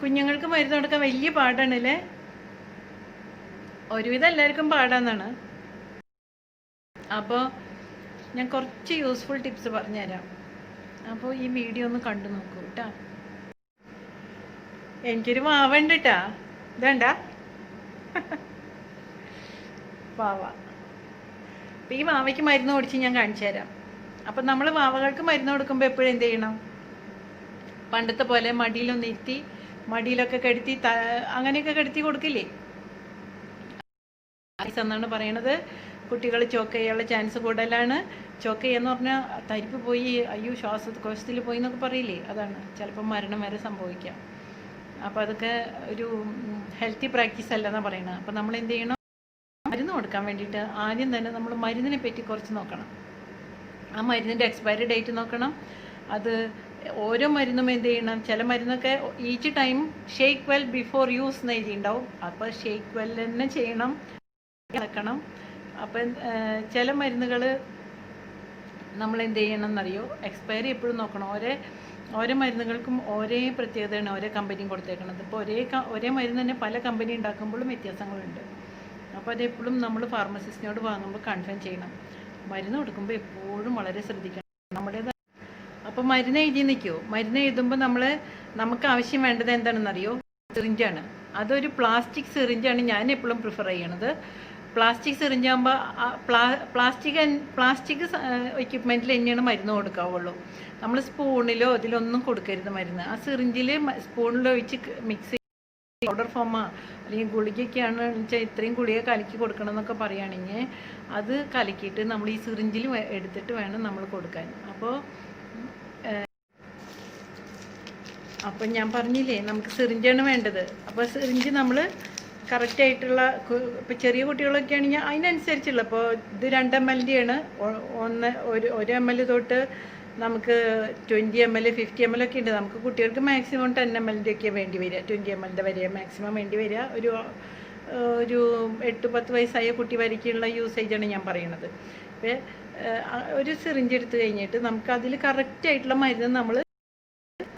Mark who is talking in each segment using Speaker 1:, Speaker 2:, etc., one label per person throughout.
Speaker 1: കുഞ്ഞുങ്ങൾക്ക് മരുന്ന് കൊടുക്കാൻ വലിയ പാടാണ് അല്ലേ ഒരുവിധം എല്ലാവർക്കും പാടാന്നാണ്. അപ്പോൾ ഞാൻ കുറച്ച് യൂസ്ഫുൾ ടിപ്സ് പറഞ്ഞുതരാം. അപ്പോൾ ഈ വീഡിയോ ഒന്ന് കണ്ടു നോക്കൂ കേട്ടോ എനിക്കൊരു മാവുണ്ട് കേട്ടാ ഇതണ്ട? വാവ അപ്പം ഈ വാവയ്ക്ക് മരുന്ന് ഓടിച്ച് ഞാൻ കാണിച്ചു തരാം അപ്പം നമ്മൾ വാവകൾക്ക് മരുന്ന് കൊടുക്കുമ്പോൾ എപ്പോഴും എന്ത് ചെയ്യണം? പണ്ടത്തെ പോലെ മടിയിലൊന്ന് ഇരുത്തി മടിയിലൊക്കെ കെടുത്തി അങ്ങനെയൊക്കെ കെടുത്തി കൊടുക്കില്ലേ? ഐസ് എന്നാണ് പറയണത്. കുട്ടികൾ ചോക്ക് ചെയ്യാനുള്ള ചാൻസ് കൂടുതലാണ്. ചോക്ക് ചെയ്യാന്ന് പറഞ്ഞാൽ തരിപ്പ് പോയി അയ്യോ ശ്വാസകോശത്തിൽ പോയി എന്നൊക്കെ പറയില്ലേ? അതാണ്. ചിലപ്പോൾ മരണം വരെ സംഭവിക്കാം. അപ്പോൾ അതൊക്കെ ഒരു ഹെൽത്തി പ്രാക്ടീസ് അല്ലെന്നാണ് പറയുന്നത് അപ്പോൾ നമ്മൾ എന്ത് ചെയ്യണം? മരുന്ന് കൊടുക്കാൻ വേണ്ടിയിട്ട് ആദ്യം തന്നെ നമ്മൾ മരുന്നിനെ പറ്റി കുറച്ച് നോക്കണം. ആ മരുന്നിന്റെ എക്സ്പയറി ഡേറ്റ് നോക്കണം. അത് ഓരോ മരുന്നും എന്ത് ചെയ്യണം? ചില മരുന്നൊക്കെ each time shake well before use എന്ന് എഴുതിയിട്ടുണ്ടാവും. അപ്പോൾ ഷേക്ക് വെൽ തന്നെ ചെയ്യണം. നടക്കണം അപ്പം ചില മരുന്നുകൾ നമ്മൾ എന്ത് ചെയ്യണം എന്നറിയോ? എക്സ്പയറി എപ്പോഴും നോക്കണം. ഓരോ ഓരോ മരുന്നുകൾക്കും ഒരേ പ്രത്യേകതയാണ് ഓരോ കമ്പനിയും കൊടുത്തേക്കുന്നത് ഇപ്പോൾ ഒരേ ഒരേ മരുന്ന് തന്നെ പല കമ്പനി ഉണ്ടാക്കുമ്പോഴും വ്യത്യാസങ്ങളുണ്ട്. അപ്പോൾ അതെപ്പോഴും നമ്മൾ ഫാർമസിസ്റ്റിനോട് വാങ്ങുമ്പോൾ കൺഫേം ചെയ്യണം. മരുന്ന് കൊടുക്കുമ്പോൾ എപ്പോഴും വളരെ ശ്രദ്ധിക്കണം. നമ്മുടേത് അപ്പോൾ മരുന്ന് എഴുതി നിൽക്കുമോ മരുന്ന് എഴുതുമ്പോൾ നമ്മൾ നമുക്ക് ആവശ്യം വേണ്ടത് എന്താണെന്നറിയോ? സിറിഞ്ചാണ്. അതൊരു പ്ലാസ്റ്റിക് സിറിഞ്ചാണ് ഞാൻ എപ്പോഴും പ്രിഫർ ചെയ്യണത്. പ്ലാസ്റ്റിക് സിറിഞ്ചാകുമ്പോൾ പ്ലാസ്റ്റിക് പ്ലാസ്റ്റിക് എക്യുപ്മെന്റിൽ തന്നെയാണ് മരുന്ന് കൊടുക്കാവുള്ളൂ. നമ്മൾ സ്പൂണിലോ ഇതിലൊന്നും കൊടുക്കരുത് മരുന്ന്. ആ സിറിഞ്ചിൽ സ്പൂണിലോ ഒഴിച്ച് മിക്സ് പൗഡർ ഫോമാ അല്ലെങ്കിൽ ഗുളികയൊക്കെയാണ് വെച്ചാൽ ഇത്രയും ഗുളിക കലക്കി കൊടുക്കണം എന്നൊക്കെ പറയുകയാണെങ്കിൽ അത് കലക്കിയിട്ട് നമ്മൾ ഈ സിറിഞ്ചിൽ എടുത്തിട്ട് വേണം നമ്മൾ കൊടുക്കാൻ. അപ്പോൾ അപ്പം ഞാൻ പറഞ്ഞില്ലേ നമുക്ക് സിറിഞ്ചാണ് വേണ്ടത്. അപ്പോൾ സിറിഞ്ച് നമ്മൾ കറക്റ്റ് ആയിട്ടുള്ള ഇപ്പോൾ ചെറിയ കുട്ടികളൊക്കെ ആണെങ്കിൽ അതിനനുസരിച്ചുള്ള ഇപ്പോൾ ഇത് രണ്ട് എം എല്ലിന്റെയാണ് ഒന്ന് ഒരു ഒരു എം എൽ തൊട്ട് നമുക്ക് twenty M L fifty M L ഒക്കെ ഉണ്ട്. നമുക്ക് കുട്ടികൾക്ക് മാക്സിമം ടെൻ എം എല്ലിന്റെ ഒക്കെ വേണ്ടി വരിക. ട്വന്റി എം എല്ലിന്റെ വരെ മാക്സിമം വേണ്ടി വരിക. ഒരു ഒരു എട്ട് പത്ത് വയസ്സായ കുട്ടി വരയ്ക്കുള്ള യൂസേജാണ് ഞാൻ പറയണത്. അപ്പോൾ ഒരു സിറിഞ്ച് എടുത്ത് കഴിഞ്ഞിട്ട് നമുക്ക് അതിൽ കറക്റ്റ് ആയിട്ടുള്ള മരുന്ന് നമ്മൾ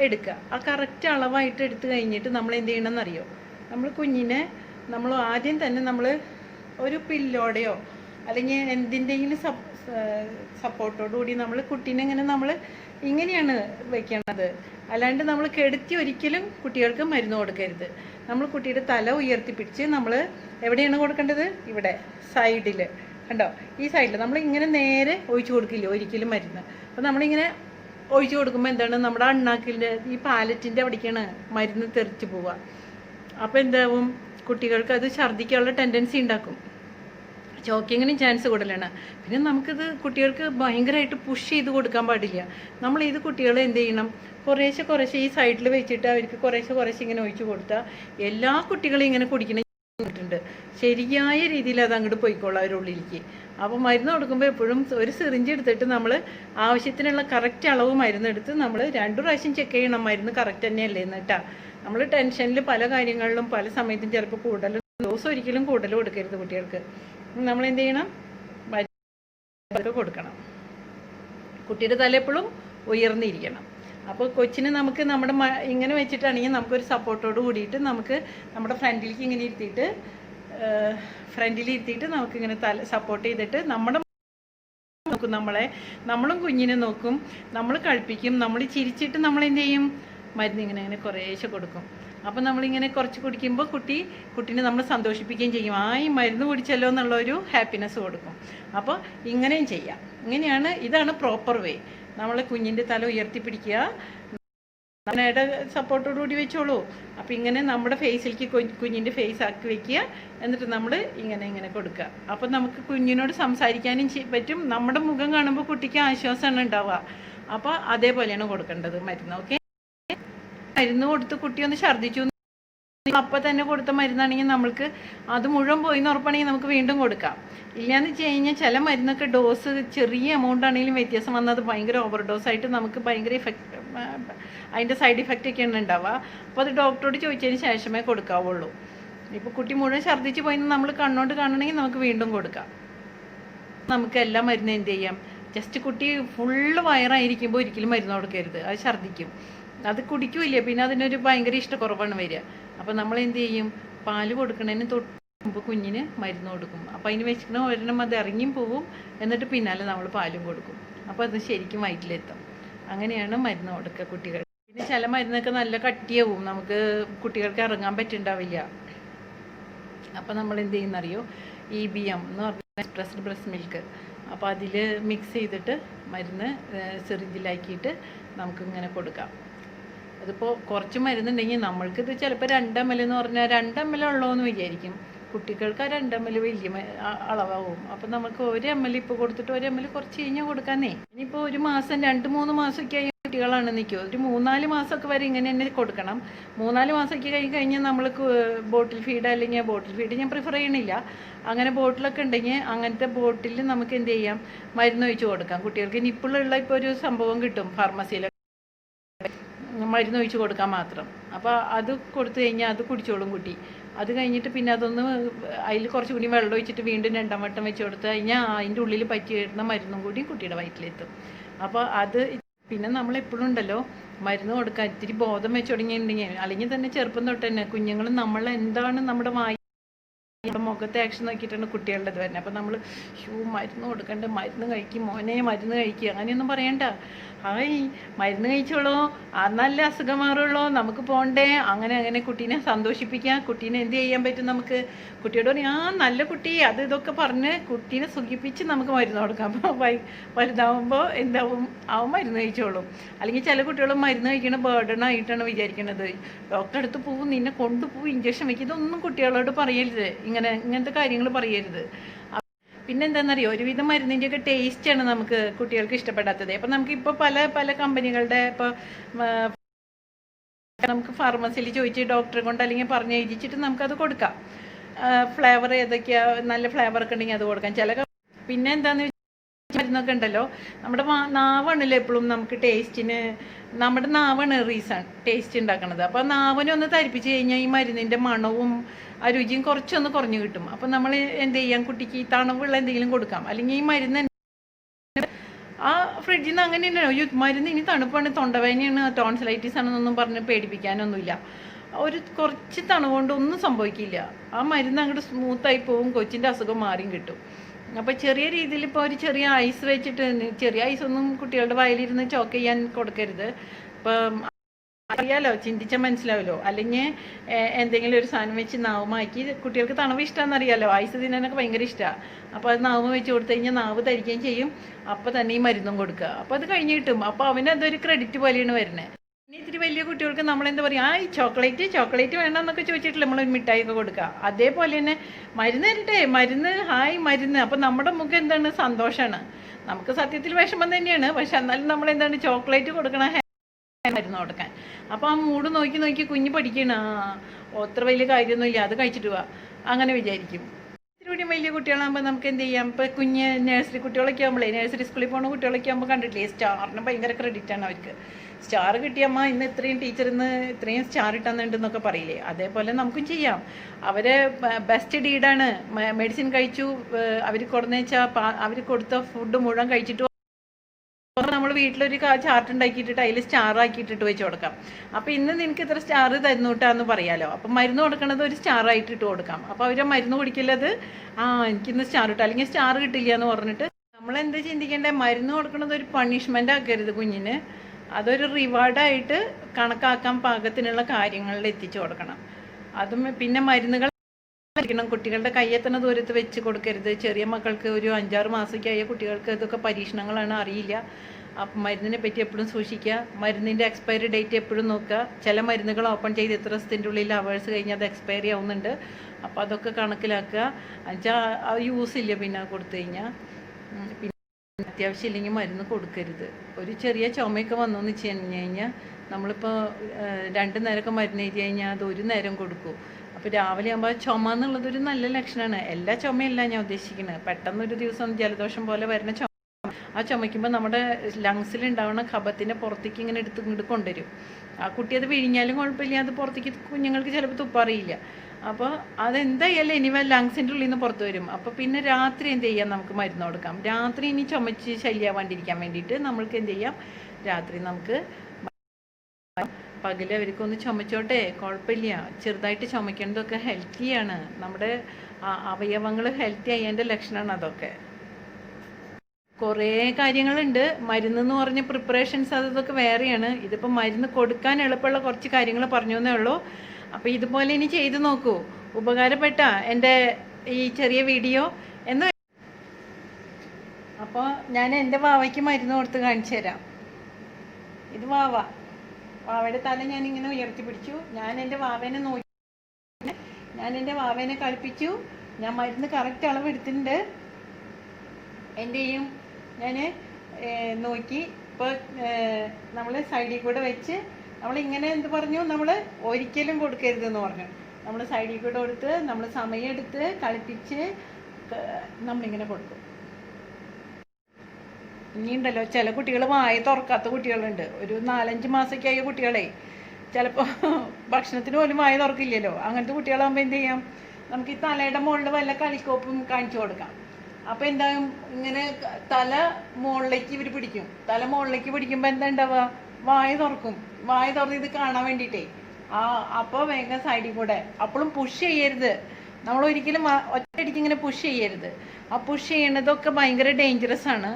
Speaker 1: എടുക്കുക. ആ കറക്റ്റ് അളവായിട്ട് എടുത്തു കഴിഞ്ഞിട്ട് നമ്മൾ എന്ത് ചെയ്യണമെന്ന് അറിയോ നമ്മൾ കുഞ്ഞിനെ നമ്മൾ ആദ്യം തന്നെ നമ്മൾ ഒരു പില്ലോടെയോ അല്ലെങ്കിൽ എന്തിന്റെങ്കിലും സപ് സപ്പോർട്ടോടു കൂടി നമ്മൾ കുട്ടീനെ ഇങ്ങനെ നമ്മൾ ഇങ്ങനെയാണ് വെക്കണത്. അല്ലാണ്ട് നമ്മൾ കെടുത്തി ഒരിക്കലും കുട്ടികൾക്ക് മരുന്ന് കൊടുക്കരുത്. നമ്മൾ കുട്ടിയുടെ തല ഉയർത്തിപ്പിടിച്ച് നമ്മൾ എവിടെയാണ് കൊടുക്കേണ്ടത്? ഇവിടെ സൈഡിൽ കണ്ടോ? ഈ സൈഡിൽ നമ്മൾ ഇങ്ങനെ നേരെ ഒഴിച്ചു കൊടുക്കില്ല? ഒരിക്കലും മരുന്ന്. അപ്പോൾ നമ്മളിങ്ങനെ ഒഴിച്ചു കൊടുക്കുമ്പോൾ എന്താണ്? നമ്മുടെ അണ്ണാക്കിന്റെ ഈ പാലറ്റിന്റെ അവിടേക്കാണ് മരുന്ന് തെറിച്ച് പോവുക. അപ്പോൾ എന്താവും? കുട്ടികൾക്ക് അത് ഛർദ്ദിക്കാനുള്ള ടെൻഡൻസി ഉണ്ടാക്കും. ചോക്കിങ്ങിനും ചാൻസ് കൂടുതലാണ്. പിന്നെ നമുക്കിത് കുട്ടികൾക്ക് ഭയങ്കരമായിട്ട് പുഷ് ചെയ്ത് കൊടുക്കാൻ പാടില്ല. നമ്മൾ ഇത് കുട്ടികളെ എന്ത് ചെയ്യണം? കുറേശ്ശെ കുറേശ്ശെ ഈ സൈഡിൽ വെച്ചിട്ട് അവർക്ക് കുറേശ്ശെ കുറേശ്ശെ ഇങ്ങനെ ഒഴിച്ചു കൊടുത്താൽ എല്ലാ കുട്ടികളും ഇങ്ങനെ കുടിക്കണം ശരിയായ രീതിയിൽ അത് അങ്ങോട്ട് പോയിക്കോളാം അവരുടെ ഉള്ളിലേക്ക്. അപ്പോൾ മരുന്ന് കൊടുക്കുമ്പോൾ എപ്പോഴും ഒരു സിറിഞ്ച് എടുത്തിട്ട് നമ്മൾ ആവശ്യത്തിനുള്ള കറക്റ്റ് അളവ് മരുന്ന് എടുത്ത് നമ്മൾ രണ്ടു പ്രാവശ്യം ചെക്ക് ചെയ്യണം. മരുന്ന് കറക്റ്റ് തന്നെയല്ലേ എന്നിട്ടാ നമ്മൾ ടെൻഷനിൽ പല കാര്യങ്ങളിലും പല സമയത്തും ചിലപ്പോൾ കൂടുതലും ഡോസ് ഒരിക്കലും കൂടുതൽ കൊടുക്കരുത് കുട്ടികൾക്ക്. നമ്മൾ എന്ത് ചെയ്യണം? മരുന്ന് കൊടുക്കണം. കുട്ടിയുടെ തല എപ്പോഴും ഉയർന്നിരിക്കണം. അപ്പോൾ കൊച്ചിന് നമുക്ക് നമ്മുടെ ഇങ്ങനെ വെച്ചിട്ടാണെങ്കിൽ നമുക്കൊരു സപ്പോർട്ടോട് കൂടിയിട്ട് നമുക്ക് നമ്മുടെ ഫ്രണ്ടിലേക്ക് ഇങ്ങനെ ഇരുത്തിയിട്ട് ഫ്രണ്ടിൽ ഇരുത്തിയിട്ട് നമുക്കിങ്ങനെ തല സപ്പോർട്ട് ചെയ്തിട്ട് നമ്മുടെ നോക്കും നമ്മളെ. നമ്മളും കുഞ്ഞിനെ നോക്കും. നമ്മൾ കളിപ്പിക്കും. നമ്മൾ ചിരിച്ചിട്ട് നമ്മൾ എന്ത് ചെയ്യും? മരുന്ന് ഇങ്ങനെ ഇങ്ങനെ കുറേശ്ശെ കൊടുക്കും. അപ്പം നമ്മളിങ്ങനെ കുറച്ച് കുടിക്കുമ്പോൾ കുട്ടി കുട്ടീനെ നമ്മൾ സന്തോഷിപ്പിക്കുകയും ചെയ്യും. ആ ഈ മരുന്ന് കുടിച്ചല്ലോ എന്നുള്ള ഒരു ഹാപ്പിനെസ് കൊടുക്കും. അപ്പോൾ ഇങ്ങനെയും ചെയ്യാം. ഇങ്ങനെയാണ് ഇതാണ് പ്രോപ്പർ വേ നമ്മൾ കുഞ്ഞിന്റെ തല ഉയർത്തിപ്പിടിക്കുക. അമ്മയുടെ സപ്പോർട്ടോട് കൂടി വെച്ചോളൂ. അപ്പം ഇങ്ങനെ നമ്മുടെ ഫേസിലേക്ക് കുഞ്ഞിന്റെ ഫേസ് ആക്കി വെക്കുക. എന്നിട്ട് നമ്മൾ ഇങ്ങനെ ഇങ്ങനെ കൊടുക്കുക. അപ്പം നമുക്ക് കുഞ്ഞിനോട് സംസാരിക്കാനും പറ്റും. നമ്മുടെ മുഖം കാണുമ്പോൾ കുട്ടിക്ക് ആശ്വാസമാണ് ഉണ്ടാവുക. അപ്പോൾ അതേപോലെയാണ് കൊടുക്കേണ്ടത് മരുന്ന് ഓക്കെ മരുന്ന് കൊടുത്ത് കുട്ടി ഒന്ന് ഛർദ്ദിച്ചു. അപ്പം തന്നെ കൊടുത്ത മരുന്നാണെങ്കിൽ നമ്മൾക്ക് അത് മുഴുവൻ പോയി എന്ന് ഉറപ്പാണെങ്കിൽ നമുക്ക് വീണ്ടും കൊടുക്കാം. ഇല്ലയെന്ന് വെച്ച് കഴിഞ്ഞാൽ ചില മരുന്നൊക്കെ ഡോസ് ചെറിയ എമൗണ്ട് ആണെങ്കിലും വ്യത്യാസം വന്നത് ഭയങ്കര ഓവർ ഡോസ് ആയിട്ട് നമുക്ക് ഭയങ്കര ഇഫക്റ്റ് അതിന്റെ സൈഡ് ഇഫക്റ്റ് ഒക്കെയാണ് ഉണ്ടാവുക. അപ്പോൾ അത് ഡോക്ടറോട് ചോദിച്ചതിന് ശേഷമേ കൊടുക്കാവുള്ളൂ. ഇപ്പോൾ കുട്ടി മുഴുവൻ ഛർദ്ദിച്ച് പോയി നമ്മൾ കണ്ണോണ്ട് കാണണമെങ്കിൽ നമുക്ക് വീണ്ടും കൊടുക്കാം. നമുക്ക് എല്ലാ മരുന്നും എന്ത് ചെയ്യാം? ജസ്റ്റ് കുട്ടി ഫുള്ള് വയറായിരിക്കുമ്പോൾ ഒരിക്കലും മരുന്ന് കൊടുക്കരുത്. അത് ഛർദ്ദിക്കും. അത് കുടിക്കൂല പിന്നെ അതിനൊരു ഭയങ്കര ഇഷ്ടക്കുറവാണ് വരിക. അപ്പോൾ നമ്മൾ എന്ത് ചെയ്യും? പാൽ കൊടുക്കണതിന് തൊട്ട് മുമ്പ് കുഞ്ഞിന് മരുന്ന് കൊടുക്കും. അപ്പോൾ അതിന് വെച്ചിട്ട് ഒരെണ്ണം അത് ഇറങ്ങിയും പോവും. എന്നിട്ട് പിന്നാലെ നമ്മൾ പാലും കൊടുക്കും. അപ്പോൾ അത് ശരിക്കും വയറ്റിലെത്തും. അങ്ങനെയാണ് മരുന്ന് കൊടുക്കുക കുട്ടികൾ. പിന്നെ ചില മരുന്നൊക്കെ നല്ല കട്ടിയാവും. നമുക്ക് കുട്ടികൾക്ക് ഇറങ്ങാൻ പറ്റുണ്ടാവില്ല. അപ്പോൾ നമ്മൾ എന്ത് ചെയ്യുന്നറിയോ? ഇ ബി എം എന്ന് പറഞ്ഞാൽ എക്സ്പ്രസ്ഡ് ബ്രസ്റ്റ് മിൽക്ക് അപ്പോൾ അതിൽ മിക്സ് ചെയ്തിട്ട് മരുന്ന് സിറിഞ്ചിലാക്കിയിട്ട് നമുക്ക് ഇങ്ങനെ കൊടുക്കാം. അതിപ്പോൾ കുറച്ച് മരുന്നുണ്ടെങ്കിൽ നമ്മൾക്കിത് ചിലപ്പോൾ രണ്ട് എം എൽ എന്ന് പറഞ്ഞാൽ രണ്ട് എം എൽ ഉള്ളൂന്ന് വിചാരിക്കും. കുട്ടികൾക്ക് ആ രണ്ട് എം എൽ വലിയ അളവാകും അപ്പം നമുക്ക് ഒരു എം എൽ കൊടുത്തിട്ട് ഒരു എം എൽ കുറച്ച് കഴിഞ്ഞാൽ കൊടുക്കാന്നേ. ഇനിയിപ്പോൾ ഒരു മാസം രണ്ട് മൂന്ന് മാസമൊക്കെ ആയി കുട്ടികളാണ് നിൽക്കുക ഒരു മൂന്നാൽ മാസമൊക്കെ വരെ ഇങ്ങനെ തന്നെ കൊടുക്കണം. മൂന്നാൽ മാസമൊക്കെ കഴിഞ്ഞ് കഴിഞ്ഞാൽ നമ്മൾ ബോട്ടിൽ ഫീഡ് അല്ലെങ്കിൽ ബോട്ടിൽ ഫീഡ് ഞാൻ പ്രിഫർ ചെയ്യണില്ല. അങ്ങനെ ബോട്ടിലൊക്കെ ഉണ്ടെങ്കിൽ അങ്ങനത്തെ ബോട്ടിൽ നമുക്ക് എന്ത് ചെയ്യാം? മരുന്ന് ഒഴിച്ച് കൊടുക്കാം. കുട്ടികൾക്ക് നിപ്പിളുള്ള ഇപ്പോൾ ഒരു സംഭവം കിട്ടും ഫാർമസിയിലൊക്കെ മരുന്ന് ഒഴിച്ച് കൊടുക്കാൻ മാത്രം. അപ്പോൾ അത് കൊടുത്തു കഴിഞ്ഞാൽ അത് കുടിച്ചോളും കുട്ടി. അത് കഴിഞ്ഞിട്ട് പിന്നെ അതൊന്ന് അതിൽ കുറച്ച് കൂടി വെള്ളം ഒഴിച്ചിട്ട് വീണ്ടും രണ്ടാം വട്ടം വെച്ച് കൊടുത്ത് കഴിഞ്ഞാൽ അതിന്റെ ഉള്ളിൽ പറ്റി വരുന്ന മരുന്നും കൂടി കുട്ടിയുടെ വയറ്റിലെത്തും. അപ്പോൾ അത് പിന്നെ നമ്മൾ എപ്പോഴും ഉണ്ടല്ലോ മരുന്ന് കൊടുക്കാൻ ഇത്തിരി ബോധം വെച്ച് തുടങ്ങിയിട്ടുണ്ടെങ്കിൽ അല്ലെങ്കിൽ തന്നെ ചെറുപ്പം തൊട്ട് തന്നെ കുഞ്ഞുങ്ങൾ നമ്മൾ എന്താണ് നമ്മുടെ വായി നമ്മുടെ മുഖത്തെ ആക്ഷൻ നോക്കിയിട്ടാണ് കുട്ടികളുടെ ഇത് വരുന്നത്. അപ്പം നമ്മൾ ഷൂ മരുന്ന് കൊടുക്കണ്ട മരുന്ന് കഴിക്കും മോനെ മരുന്ന് കഴിക്കുക അങ്ങനെയൊന്നും പറയണ്ട. ഹായ് മരുന്ന് കഴിച്ചോളൂ? ആ നല്ല അസുഖം മാറുള്ളൂ നമുക്ക് പോണ്ടേ? അങ്ങനെ അങ്ങനെ. കുട്ടീനെ സന്തോഷിപ്പിക്കാം. കുട്ടീനെ എന്ത് ചെയ്യാൻ പറ്റും നമുക്ക്? കുട്ടിയോട് പറഞ്ഞു ആ നല്ല കുട്ടി. അത് ഇതൊക്കെ പറഞ്ഞ് കുട്ടീനെ സുഖിപ്പിച്ച് നമുക്ക് മരുന്ന് കൊടുക്കാം. അപ്പോൾ വലുതാവുമ്പോൾ എന്താവും? അവൻ മരുന്ന് കഴിച്ചോളും. അല്ലെങ്കിൽ ചില കുട്ടികൾ മരുന്ന് കഴിക്കണ ബേർഡൺ ആയിട്ടാണ് വിചാരിക്കുന്നത് ഡോക്ടറെ അടുത്ത് പോവും നിന്നെ കൊണ്ടുപോകും ഇഞ്ചക്ഷൻ വയ്ക്കും ഇതൊന്നും കുട്ടികളോട് പറയരുത്. ഇങ്ങനെ ഇങ്ങനത്തെ കാര്യങ്ങൾ പറയരുത്. പിന്നെ എന്താണെന്നറിയോ ഒരുവിധം മരുന്നിന്റെയൊക്കെ ടേസ്റ്റാണ് നമുക്ക് കുട്ടികൾക്ക് ഇഷ്ടപ്പെടാത്തത്. അപ്പം നമുക്ക് ഇപ്പോൾ പല പല കമ്പനികളുടെ ഇപ്പോൾ നമുക്ക് ഫാർമസിയിൽ ചോദിച്ച് ഡോക്ടറെ കൊണ്ട് അല്ലെങ്കിൽ പറഞ്ഞ് എഴുതിച്ചിട്ട് നമുക്കത് കൊടുക്കാം. ഫ്ലേവർ ഏതൊക്കെയാണ് നല്ല ഫ്ലേവർ ഒക്കെ ഉണ്ടെങ്കിൽ അത് കൊടുക്കാം. ചില പിന്നെ വെച്ചാൽ മരുന്നൊക്കെ ഉണ്ടല്ലോ. നമ്മുടെ നാവണല്ലോ എപ്പോഴും നമുക്ക് ടേസ്റ്റിന് നമ്മുടെ നാവാണ് റീസൺ ടേസ്റ്റ് ഉണ്ടാക്കണത്. അപ്പോൾ നാവിനെ ഒന്ന് തരിപ്പിച്ച് കഴിഞ്ഞാൽ ഈ മരുന്നിന്റെ മണവും ആ രുചിയും കുറച്ചൊന്ന് കുറഞ്ഞു കിട്ടും. അപ്പം നമ്മൾ എന്ത് ചെയ്യാം? കുട്ടിക്ക് ഈ തണുവുള്ള എന്തെങ്കിലും കൊടുക്കാം. അല്ലെങ്കിൽ ഈ മരുന്ന് ആ ഫ്രിഡ്ജിൽ നിന്ന് അങ്ങനെ ഉണ്ടല്ലോ മരുന്ന് ഇനി തണുപ്പാണ് തൊണ്ടവേദനയാണ് ടോൺസിലൈറ്റിസ് ആണെന്നൊന്നും പറഞ്ഞ് പേടിപ്പിക്കാനൊന്നുമില്ല. ഒരു കുറച്ച് തണുകൊണ്ട് ഒന്നും സംഭവിക്കില്ല. ആ മരുന്ന് അങ്ങോട്ട് സ്മൂത്തായി പോവും കൊച്ചിന്റെ അസുഖം മാറിയും കിട്ടും. അപ്പോൾ ചെറിയ രീതിയിൽ ഇപ്പോൾ ഒരു ചെറിയ ഐസ് വെച്ചിട്ട് ചെറിയ ഐസ് ഒന്നും കുട്ടികളുടെ വായിലിരുന്ന് ചോക്ക് ചെയ്യാൻ കൊടുക്കരുത്. ഇപ്പം അറിയാലോ ചിന്തിച്ചാൽ മനസ്സിലാവല്ലോ അല്ലെങ്കിൽ എന്തെങ്കിലും ഒരു സാധനം വെച്ച് നാവുമാക്കി കുട്ടികൾക്ക് തണുവ് ഇഷ്ടമാണെന്ന് അറിയാലോ ഐസ് തിന്നാനൊക്കെ ഭയങ്കര ഇഷ്ടമാണ് അപ്പോൾ അത് നാവ് വെച്ച് കൊടുത്തു കഴിഞ്ഞാൽ നാവ് ധരിക്കുകയും ചെയ്യും. അപ്പോൾ തന്നെ ഈ മരുന്നും കൊടുക്കുക അപ്പോൾ അത് കഴിഞ്ഞ് കിട്ടും. അപ്പോൾ അവനതൊരു ക്രെഡിറ്റ് പോലെയാണ് വരുന്നത് ഇനി ഇത്തിരി വലിയ കുട്ടികൾക്ക് നമ്മൾ എന്താ പറയുക ആ ചോക്ലേറ്റ് ചോക്ലേറ്റ് വേണം എന്നൊക്കെ ചോദിച്ചിട്ടില്ല നമ്മൾ മിഠായി ഒക്കെ കൊടുക്കുക അതേപോലെ തന്നെ മരുന്ന് തരട്ടെ മരുന്ന് ഹായ് മരുന്ന്. അപ്പം നമ്മുടെ മുഖം എന്താണ്? സന്തോഷമാണ് നമുക്ക് സത്യത്തിൽ വിഷമം തന്നെയാണ്. പക്ഷെ എന്നാലും നമ്മൾ എന്താണ് ചോക്ലേറ്റ് കൊടുക്കണ മരുന്ന് കൊടുക്കാൻ. അപ്പോൾ ആ മൂട് നോക്കി നോക്കി കുഞ്ഞ് പഠിക്കണ. അത്ര വലിയ കാര്യമൊന്നുമില്ല. അത് കഴിച്ചിട്ട് പോവാ അങ്ങനെ വിചാരിക്കും. കൂടി വലിയ കുട്ടികളാകുമ്പോൾ നമുക്ക് എന്ത് ചെയ്യാം? ഇപ്പോൾ കുഞ്ഞ് നഴ്സറി കുട്ടികളൊക്കെ ആകുമ്പോഴേ നഴ്സറി സ്കൂളിൽ പോകുന്ന കുട്ടികളൊക്കെ ആകുമ്പോൾ കണ്ടിട്ടില്ലേ സ്റ്റാറിന് ഭയങ്കര ക്രെഡിറ്റ് ആണ് അവർക്ക്. സ്റ്റാർ കിട്ടിയമ്മ ഇന്ന് ഇത്രയും ടീച്ചർ ഇന്ന് ഇത്രയും സ്റ്റാർ ഇട്ടുന്നുണ്ടെന്നൊക്കെ പറയില്ലേ? അതേപോലെ നമുക്കും ചെയ്യാം. അവരെ ബെസ്റ്റ് ഡീഡാണ് മെഡിസിൻ കഴിച്ചു അവർ കൊടുന്നേച്ചാൽ അവർ കൊടുത്ത ഫുഡ് മുഴുവൻ കഴിച്ചിട്ട് നമ്മൾ വീട്ടിലൊരു ചാർട്ട് ഉണ്ടാക്കിയിട്ടിട്ട് അതിൽ സ്റ്റാർ ആക്കിയിട്ടിട്ട് വെച്ച് കൊടുക്കാം. അപ്പോൾ ഇന്ന് നിനക്ക് ഇത്ര സ്റ്റാർ തരുന്നൂട്ടാന്ന് പറയാലോ. അപ്പം മരുന്ന് കൊടുക്കണത് ഒരു സ്റ്റാർ ആയിട്ട് ഇട്ട് കൊടുക്കാം. അപ്പോൾ അവർ മരുന്ന് കുടിക്കലത് ആ എനിക്കിന്ന് സ്റ്റാർ ഇട്ടു അല്ലെങ്കിൽ സ്റ്റാർ കിട്ടില്ല എന്ന് പറഞ്ഞിട്ട് നമ്മൾ എന്ത് ചിന്തിക്കേണ്ടത് മരുന്ന് കൊടുക്കണത് ഒരു പണിഷ്മെന്റ് ആക്കരുത് കുഞ്ഞിന്. അതൊരു റിവാർഡായിട്ട് കണക്കാക്കാൻ പാകത്തിനുള്ള കാര്യങ്ങളിൽ എത്തിച്ചു കൊടുക്കണം. അതും പിന്നെ മരുന്നുകൾ ണം കുട്ടികളുടെ കയ്യെത്തണ ദൂരത്ത് വെച്ച് കൊടുക്കരുത്. ചെറിയ മക്കൾക്ക് ഒരു അഞ്ചാറ് മാസമൊക്കെ ആയ കുട്ടികൾക്ക് ഇതൊക്കെ പരീക്ഷണങ്ങളാണ് അറിയില്ല. മരുന്നിനെ പറ്റി എപ്പോഴും സൂക്ഷിക്കുക. മരുന്നിന്റെ എക്സ്പയറി ഡേറ്റ് എപ്പോഴും നോക്കുക. ചില മരുന്നുകൾ ഓപ്പൺ ചെയ്ത് ഇത്ര ദിവസത്തിന്റെ ഉള്ളിൽ അവേഴ്സ് കഴിഞ്ഞാൽ അത് എക്സ്പയറി ആവുന്നുണ്ട്. അപ്പോൾ അതൊക്കെ കണക്കിലാക്കുക. എന്നുവെച്ചാൽ യൂസ് ഇല്ല പിന്നെ കൊടുത്തു കഴിഞ്ഞാൽ പിന്നെ അത്യാവശ്യം ഇല്ലെങ്കിൽ മരുന്ന് കൊടുക്കരുത്. ഒരു ചെറിയ ചുമയൊക്കെ വന്നു എന്ന് വെച്ച് കഴിഞ്ഞ് കഴിഞ്ഞാൽ നമ്മളിപ്പോൾ രണ്ട് നേരമൊക്കെ മരുന്ന് എഴുതി കഴിഞ്ഞാൽ അത് ഒരു നേരം കൊടുക്കും. അപ്പോൾ രാവിലെ ആകുമ്പോൾ ചുമ എന്നുള്ളതൊരു നല്ല ലക്ഷണമാണ് എല്ലാ ചുമയല്ല ഞാൻ ഉദ്ദേശിക്കുന്നത് പെട്ടെന്നൊരു ദിവസം ജലദോഷം പോലെ വരുന്ന ചുമ ആ ചുമയ്ക്കുമ്പോൾ നമ്മുടെ ലങ്സിൽ ഉണ്ടാവുന്ന കഫത്തിനെ പുറത്തേക്ക് ഇങ്ങനെ എടുത്ത് ഇങ്ങോട്ട് കൊണ്ടുവരും. ആ കുട്ടി അത് വിഴിഞ്ഞാലും കുഴപ്പമില്ല അത് പുറത്തേക്ക് കുഞ്ഞുങ്ങൾക്ക് ചിലപ്പോൾ തുപ്പറിയില്ല അപ്പോൾ അതെന്തായാലും ഇനി ലങ്സിന്റെ ഉള്ളിൽ നിന്ന് പുറത്ത് വരും. അപ്പോൾ പിന്നെ രാത്രി എന്ത് ചെയ്യാം? നമുക്ക് മരുന്ന് കൊടുക്കാം. രാത്രി ഇനി ചുമച്ച് ശല്യാവാണ്ടിരിക്കാൻ വേണ്ടിയിട്ട് നമ്മൾക്ക് എന്ത് ചെയ്യാം? രാത്രി നമുക്ക് പകൽ അവർക്കൊന്ന് ചുമച്ചോട്ടെ. കുഴപ്പമില്ല. ചെറുതായിട്ട് ചുമക്കേണ്ടതൊക്കെ ഹെൽത്തിയാണ് നമ്മുടെ അവയവങ്ങൾ ഹെൽത്തി ആയതിന്റെ ലക്ഷണമാണ് അതൊക്കെ. കുറേ കാര്യങ്ങളുണ്ട്. മരുന്ന് എന്ന് പറഞ്ഞ പ്രിപ്പറേഷൻസ് അത് ഇതൊക്കെ വേറെയാണ്. ഇതിപ്പോൾ മരുന്ന് കൊടുക്കാൻ എളുപ്പമുള്ള കുറച്ച് കാര്യങ്ങൾ പറഞ്ഞു എന്നേ ഉള്ളൂ. അപ്പോൾ ഇതുപോലെ ഇനി ചെയ്ത് നോക്കൂ. ഉപകാരപ്പെട്ട എന്റെ ഈ ചെറിയ വീഡിയോ എന്ന് അപ്പോൾ ഞാൻ എന്റെ വാവയ്ക്ക് മരുന്ന് കൊടുത്ത് കാണിച്ചു തരാം. ഇത് വാവ. വാവയുടെ തല ഞാൻ ഇങ്ങനെ ഉയർത്തി പിടിച്ചു. ഞാൻ എന്റെ വാവേനെ നോക്കി. ഞാൻ എന്റെ വാവേനെ കളിപ്പിച്ചു. ഞാൻ മരുന്ന് കറക്റ്റ് അളവ് എടുത്തിട്ടുണ്ട്. എന്റെയും ഞാൻ നോക്കി. ഇപ്പോൾ നമ്മൾ സൈഡിൽ കൂടെ വെച്ച് നമ്മൾ ഇങ്ങനെ എന്ത് പറഞ്ഞു? നമ്മൾ ഒരിക്കലും കൊടുക്കരുത് എന്ന് പറഞ്ഞു. നമ്മൾ സൈഡിൽ കൂടെ കൊടുത്ത് നമ്മൾ സമയമെടുത്ത് കളിപ്പിച്ച് നമ്മളിങ്ങനെ കൊടുക്കും. ഇനിയുണ്ടല്ലോ ചില കുട്ടികൾ വായ തുറക്കാത്ത കുട്ടികളുണ്ട്. ഒരു നാലഞ്ച് മാസമൊക്കെ ആയ കുട്ടികളെ. ചിലപ്പോൾ ഭക്ഷണത്തിന് പോലും വായ തുറക്കില്ലല്ലോ. അങ്ങനത്തെ കുട്ടികളാകുമ്പോൾ എന്ത് ചെയ്യാം? നമുക്ക് ഈ തലയുടെ മുകളിൽ വല്ല കളിക്കോപ്പും കാണിച്ചു കൊടുക്കാം. അപ്പോൾ എന്താകും ഇങ്ങനെ തല മുകളിലേക്ക് ഇവർ പിടിക്കും. തല മുകളിലേക്ക് പിടിക്കുമ്പോ എന്താ ഉണ്ടാവുക വായ തുറക്കും. വായ തുറന്ന് ഇത് കാണാൻ വേണ്ടിട്ടേ. ആ അപ്പൊ വേഗം സൈഡിൽ കൂടെ. അപ്പോഴും പുഷ് ചെയ്യരുത്. നമ്മൾ ഒരിക്കലും ഒറ്റയടിക്ക് ഇങ്ങനെ പുഷ് ചെയ്യരുത്. ആ പുഷ് ചെയ്യണതൊക്കെ ഭയങ്കര ഡേഞ്ചറസ് ആണ്.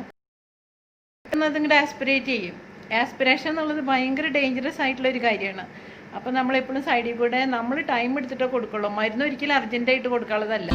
Speaker 1: അതിങ്ങോട്ട് ആസ്പിറേറ്റ് ചെയ്യും. ആസ്പിറേഷൻ എന്നുള്ളത് ഭയങ്കര ഡേഞ്ചറസ് ആയിട്ടുള്ള ഒരു കാര്യമാണ്. അപ്പോൾ നമ്മൾ എപ്പോഴും സൈഡിൽ കൂടെ നമ്മൾ ടൈം എടുത്തിട്ടേ കൊടുക്കുള്ളൂ. മരുന്ന് ഒരിക്കലും അർജന്റായിട്ട് കൊടുക്കാനുള്ളതല്ല.